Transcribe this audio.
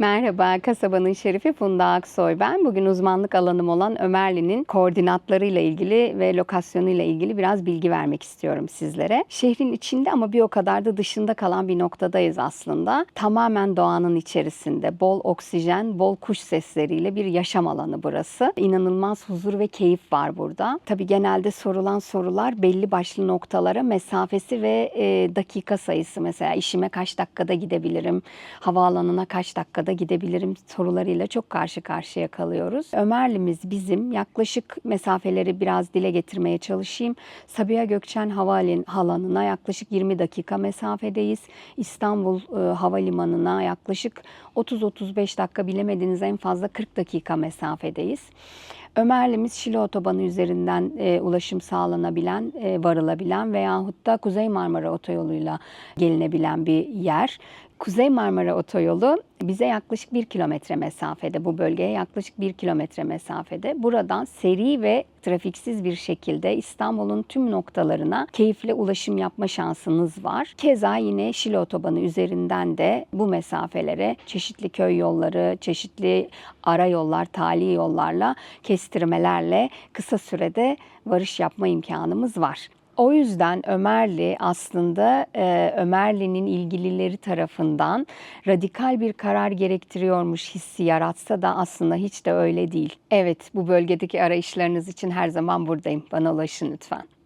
Merhaba, kasabanın şerifi Funda Aksoy ben. Bugün uzmanlık alanım olan Ömerli'nin koordinatlarıyla ilgili ve lokasyonuyla ilgili biraz bilgi vermek istiyorum sizlere. Şehrin içinde ama bir o kadar da dışında kalan bir noktadayız aslında. Tamamen doğanın içerisinde, bol oksijen, bol kuş sesleriyle bir yaşam alanı burası. İnanılmaz huzur ve keyif var burada. Tabii genelde sorulan sorular belli başlı noktalara mesafesi ve e, dakika sayısı. Mesela işime kaç dakikada gidebilirim, havaalanına kaç dakikada gidebilirim sorularıyla çok karşı karşıya kalıyoruz. Ömerli'miz bizim yaklaşık mesafeleri biraz dile getirmeye çalışayım. Sabiha Gökçen Havaalanı'na yaklaşık 20 dakika mesafedeyiz. İstanbul e, Havalimanı'na yaklaşık 30-35 dakika bilemediniz en fazla 40 dakika mesafedeyiz. Ömerli'miz Şile Otobanı üzerinden e, ulaşım sağlanabilen, e, varılabilen veyahut da Kuzey Marmara Otoyolu'yla gelinebilen bir yer. Kuzey Marmara Otoyolu bize yaklaşık bir kilometre mesafede, bu bölgeye yaklaşık bir kilometre mesafede. Buradan seri ve trafiksiz bir şekilde İstanbul'un tüm noktalarına keyifle ulaşım yapma şansınız var. Keza yine Şile Otobanı üzerinden de bu mesafelere çeşitli köy yolları, çeşitli ara yollar, tali yollarla, kestirmelerle kısa sürede varış yapma imkanımız var. O yüzden Ömerli aslında e, Ömerli'nin ilgilileri tarafından radikal bir karar gerektiriyormuş hissi yaratsa da aslında hiç de öyle değil. Evet bu bölgedeki arayışlarınız için her zaman buradayım. Bana ulaşın lütfen.